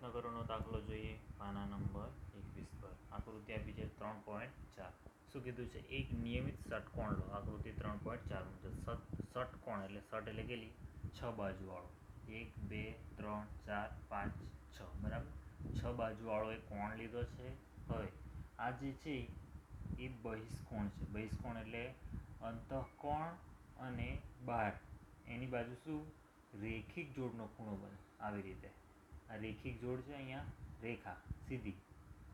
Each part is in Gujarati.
પ્રયત્ન દાખલો જોઈએ. પાના નંબર એકવીસ પર. આકૃતિ આપી છે ત્રણ પોઈન્ટ ચાર. શું કીધું છે? એક નિયમિત ષટકોણ લો. આકૃતિ ત્રણ પોઈન્ટ ચાર મુજબ. સટ ષટકોણ એટલે સટ એટલે કેટલી? છ બાજુવાળો. એક, બે, ત્રણ, ચાર, પાંચ, છ. બરાબર? છ બાજુવાળો એક કોણ લીધો છે? હવે, આ જે છે એ બહિષ્કોણ છે. બહિષ્કોણ એટલે અંતઃકોણ અને બહાર. એની બાજુ શું? રેખિક જોડનો ખૂણો બને. આવી રીતે. આ રેખિક જોડ છે અહીંયા, રેખા, સીધી.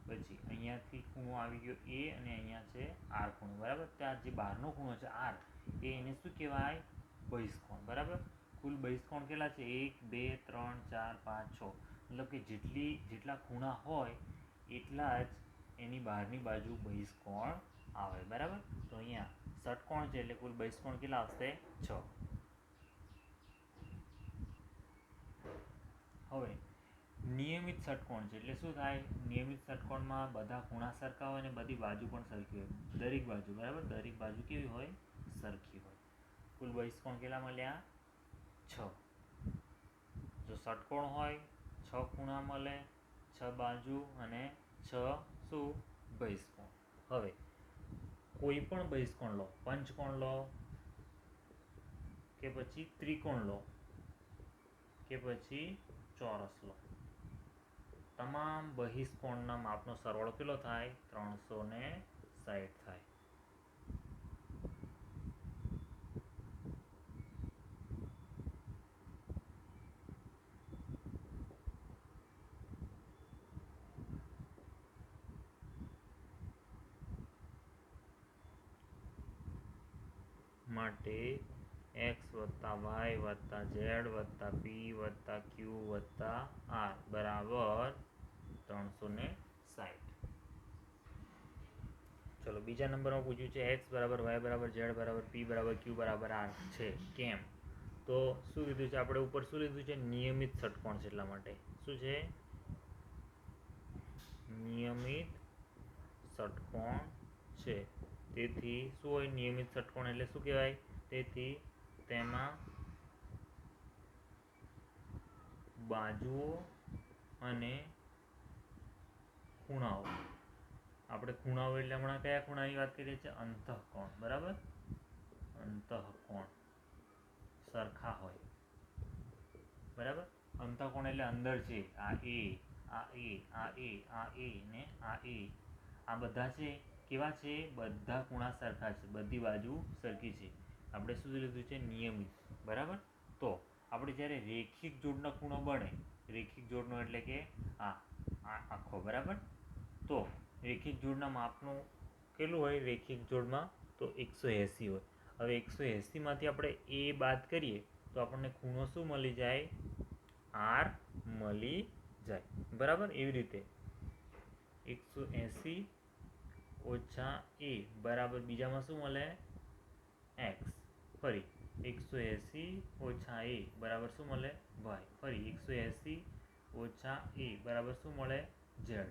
પછી અહીંયાથી ખૂણો આવી ગયો એ અને અહીંયા છે આર ખૂણો, બરાબર? ત્યાં જે બહારનો ખૂણો છે, આર, એ એને શું કહેવાય? બહિષ્કોણ, બરાબર? કુલ બહિષ્કોણ કેટલા છે? એક, બે, ત્રણ, ચાર, પાંચ, છ. મતલબ કે જેટલી, જેટલા ખૂણા હોય, એટલા જ એની બહારની બાજુ બહિષ્કોણ આવે, બરાબર? તો અહીંયા ષટકોણ છે એટલે કુલ બહિષ્કોણ કેટલા આવશે? છ. હવે નિયમિત ષટકોણ છે. એટલે શું થાય? નિયમિત ષટકોણમાં બધા ખૂણા સરખા હોય અને બધી બાજુ પણ સરખી હોય. દરેક બાજુ, બરાબર? દરેક બાજુ કેવી હોય? સરખી હોય. કુલ બહિષ્કોણ કેટલા મળ્યા? છ. જો ષટકોણ હોય, છ ખૂણા મળે, છ બાજુ અને છ શું? બહિષ્કોણ. હવે, કોઈ પણ બહિષ્કોણ લો. પંચકોણ લો કે પછી ત્રિકોણ લો કે પછી ચોરસ લો. તમામ બહિષ્કોણના માપનો સરવાળો કેટલો થાય? ત્રણસો ને સાઠ થાય. માટે એક્સ વત્તા વાય વત્તા ઝેડ વત્તા પી વત્તા ક્યુ વત્તા આર બરાબર ત્રણસો ને સાઠ ચલો, બીજા નંબરમાં પૂછ્યું છે એક્સ બરાબર વાય બરાબર ઝેડ બરાબર પી બરાબર ક્યુ બરાબર આર છે, કેમ? તો શું લીધું છે? આપણે ઉપર શું લીધું છે? નિયમિત ષટકોણ છે એટલા માટે. શું છે? નિયમિત ષટકોણ છે. તેથી શું હોય? નિયમિત ષટકોણ એટલે શું કહેવાય? તેથી તેમાં બાજુઓ અને ખૂણાઓ. આપણે ખૂણાઓ એટલે હમણાં કયા ખૂણાની વાત કરીએ છીએ? અંતઃકોણ. બરાબર? અંતઃકોણ. સરખા હોય. બરાબર? અંતઃકોણ એટલે અંદર છે. આ એ આ એ આ એ આ એ ને આ એ. આ બધા છે? કેવા છે? બધા ખૂણા સરખા છે. બધી બાજુ સરખી છે. આપણે શું લીધું છે? નિયમિત. બરાબર? તો આપણે જ્યારે રેખિક જોડનો ખૂણો બને, રેખિક જોડનો એટલે કે આ આખો, બરાબર? તો રેખિક જોડના માપનું કેટલું હોય? રેખિક જોડમાં તો એકસો એંસી હોય. હવે એકસો એંસીમાંથી આપણે એ બાદ કરીએ, તો આપણને ખૂણો શું મળી જાય? આર મળી જાય. બરાબર? એવી રીતે. એકસો એંસી ઓછા એ બરાબર બીજામાં શું મળે? એક્સ. ફરી એકસો એંસી ઓછા એ, બરાબર શું મળે? વાય. ફરી એકસો એંસી ઓછા એ, બરાબર શું મળે? ઝેડ.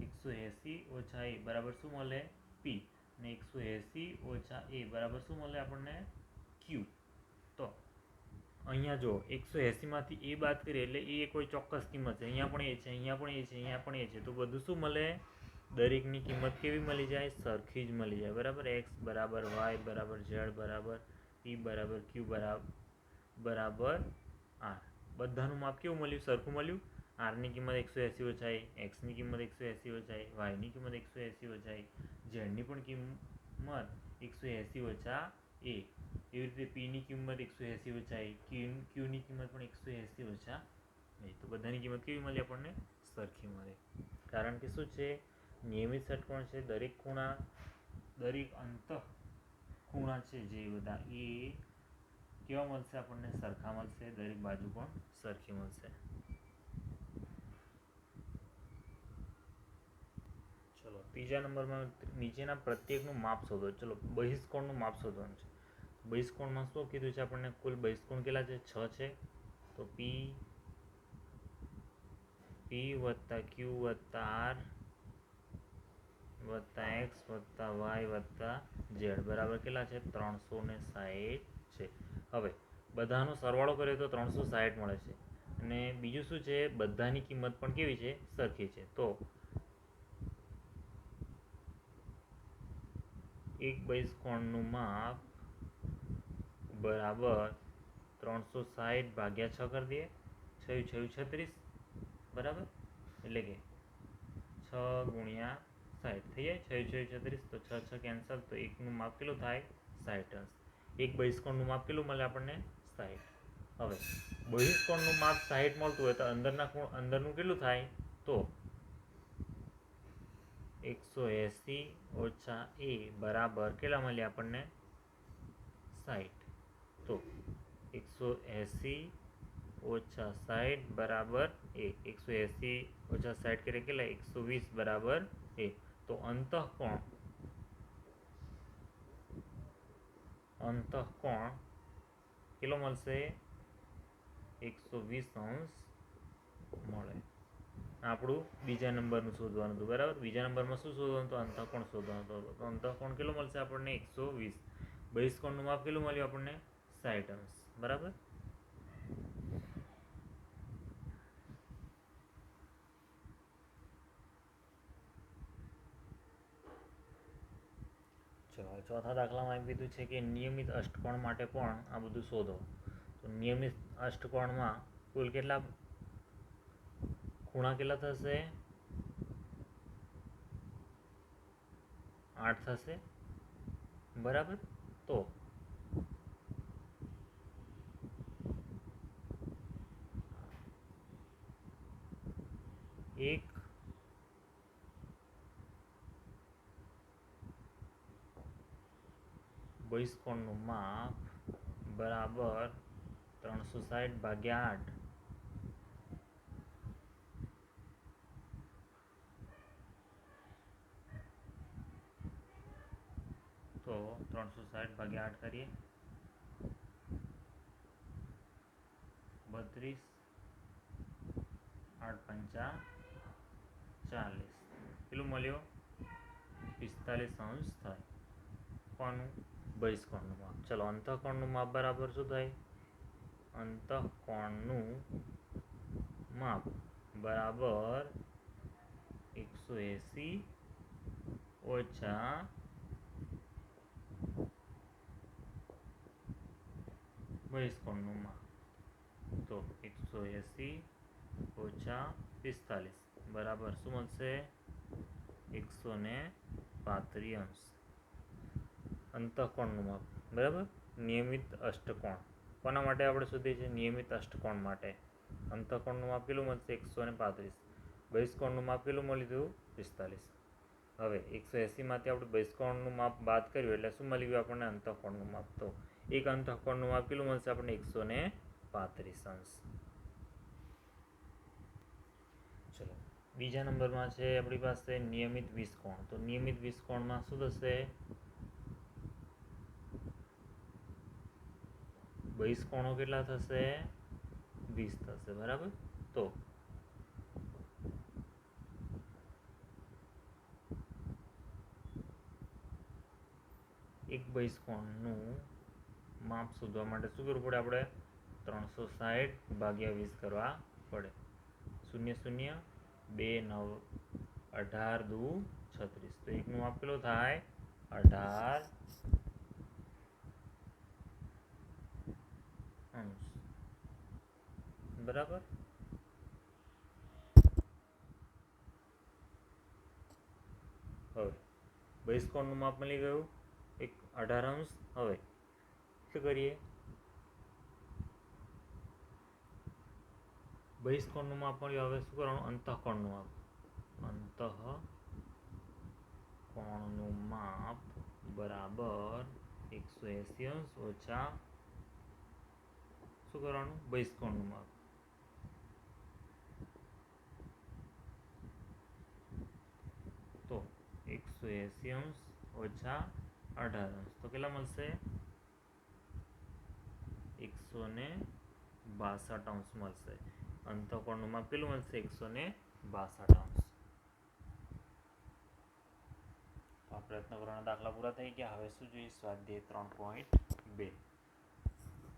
એકસો એંસી ઓછા એ, બરાબર શું મળે? પી. અને એકસો એંસી ઓછા એ, બરાબર શું મળે આપણને? ક્યુ. તો અહીંયા જો એકસો એંસીમાંથી એ બાદ કરીએ એટલે એ કોઈ ચોક્કસ કિંમત છે. અહીંયા પણ એ છે, અહીંયા પણ એ છે, અહીંયા પણ એ છે. તો બધું શું મળે? દરેકની કિંમત કેવી મળી જાય? સરખી જ મળી જાય. બરાબર? એક્સ બરાબર, વાય બરાબર, ઝેડ બરાબર. પી બરાબર ક્યુ બરાબર બરાબર આર બધાનું માપ કેવું મળ્યું? સરખું મળ્યું? આરની કિંમત એકસો એંસી ઓછાઈ એક્સની કિંમત એકસો એંસી વચાય વાયની કિંમત એકસો એંસી વચાય ઝેડની પણ કિંમત એકસો એંસી ઓછા એ એવી રીતે પીની કિંમત એકસો એંસી ઓછાઈ ક્યુ ક્યુની કિંમત પણ એકસો એંસી ઓછા એ તો બધાની કિંમત કેવી મળી આપણને? સરખી મળે. કારણ કે શું છે? નિયમિત ષટકોણ છે, દરેક ખૂણા, દરેક અંત ખૂણા છે જે બધા એ કેવા મળશે આપણને? સરખા મળશે, દરેક બાજુ પણ સરખી મળશે. ચલો, ત્રીજા નંબરમાં નીચેના પ્રત્યેકનું માપ શોધો. ચલો, બહિષ્કોણનું માપ શોધવાનું છે. બહિષ્કોણમાં શું કીધું છે આપણને? કુલ બહિષ્કોણ કેટલા છે? છ છે. તો પી પી વત્તા ક્યુ વત્તા આર વત્તા એક્સ વત્તા વાય વત્તા ઝેડ. બરાબર કેટલા છે? ત્રણસો ને સાહીઠ છે. હવે, બધાનો સરવાળો કરીએ તો ત્રણસો સાહીઠ મળે છે. અને બીજું શું છે? બધાની કિંમત પણ કેવી છે? સરખી છે. તો એક બહિષ્કોણનું માપ બરાબર ત્રણસો સાહીઠ ભાગ્યા છ કરી દઈએ. છયું છયું છત્રીસ. બરાબર? એટલે કે છ ગુણ્યા સાઠ થઈ જાય. છ છ, છત્રીસ, તો છ છ કેન્સલ તો એકનું માપ કેટલું થાય સાઠ અંશ. એક બહિષ્કોણનું માપ કેટલું મળે આપણને સાઠ હવે, બહિષ્કોણનું માપ સાઠ મળતું હોય તો અંદરના કોણ અંદરનું કેટલું થાય? તો એકસો એંસી ઓછા એ બરાબર કેટલા મળ્યા આપણને? સાઠ તો એકસો એંસી ઓછા સાઠ બરાબર એ. એકસો એંસી ઓછા સાઠ કરે કેટલા? એકસો વીસ બરાબર એ. તો અંતઃકોણ અંતઃકોણ કેટલો મળશે એકસો વીસ અંશ મળે આપણું બીજા નંબરનું શોધવાનું હતું બરાબર બીજા નંબરમાં શું શોધવાનું હતું અંતઃકોણ શોધવાનું હતું તો અંતઃકોણ કેટલો મળશે આપણને એકસો વીસ બહિષ્કોણનું માપ કેટલું મળ્યું આપણને સાઠ અંશ બરાબર ચલો ચોથા દાખલામાં એમ કીધું છે કે નિયમિત અષ્ટકોણ માટે પણ આ બધું શોધો. તો નિયમિત અષ્ટકોણમાં કુલ કેટલા ખૂણા કેટલા થશે? આઠ થશે. બરાબર? તો એક બહિષ્કોણનું માપ બરાબર ત્રણસો સાઠ ભાગ્યા આઠ. તો ત્રણસો સાઠ ભાગ્યા આઠ કરીએ. બત્રીસ, આઠ પંચા ચાલીસ. કેટલું મળ્યો? પિસ્તાલીસ અંશ થાય. કોનું? બહિષ્કોણનું માપ. ચલો, અંતઃકોણનું માપ બરાબર શું થાય? અંતઃકોણનું માપ બરાબર એકસો એંસી ઓછા બહિષ્કોણનું માપ. તો એકસો એંસી ઓછા પિસ્તાલીસ. બરાબર શું મળશે? એકસો ને પાંત્રીસ અંતઃકોણનું માપ બરાબર? નિયમિત અષ્ટકોણ. કોના માટે આપણે શોધીએ છીએ? નિયમિત અષ્ટકોણ માટે. અંતઃકોણનું માપ કેટલું મળશે એકસો ને પાંત્રીસ. બહિષ્કોણનું માપ કેટલું મળી ગયું પિસ્તાલીસ. હવે એકસો એંસીમાંથી આપણે બહિષ્કોણનું માપ બાદ કર્યું એટલે શું મળી ગયું આપણને? અંતઃકોણનું માપ. તો એક અંતઃકોણનું માપ કેટલું મળશે આપણને એકસો ને પાંત્રીસ અંશ. ચલો. બીજા નંબરમાં છે આપણી પાસે નિયમિત વિસ્કોણ. તો નિયમિત વિસ્કોણમાં શું થશે? બહિષ્કોણો કેટલા થશે? વીસ થશે, બરાબર? તો એક બહિષ્કોણનું માપ શોધવા માટે શું કરવું પડે આપણે? ત્રણસો સાઠ ભાગ્યા વીસ કરવા પડે. શૂન્ય શૂન્ય બે નવ અઢાર દુ છત્રીસ. તો એકનું માપ કેટલું થાય? અઢાર અંશ બરાબર હવે બહિષ્કોણનું માપ મળી ગયું. એક અઢાર અંશ. હવે, શું કરીએ? બહિષ્કોણનું માપ મળ્યું. હવે શું કરવાનું? અંતઃકોણનું માપ અંતઃકોણનું માપ બરાબર એકસો એંસી અંશ ઓછા શું બહિષ્કોણનું માપ તો એકસો એંસી અંશ ઓછા અઢાર અંશ. તો કેટલા મળશે? એકસો ને બાસઠ અંશ મળશે. અંતકોણનું માપ કેટલું મળશે? એકસો ને બાસઠ અંશ. આ પ્રયત્ન કરવાના દાખલા પૂરા થઈ ગયા. હવે શું જોઈએ? સ્વાધ્યાય ત્રણ પોઈન્ટ બે.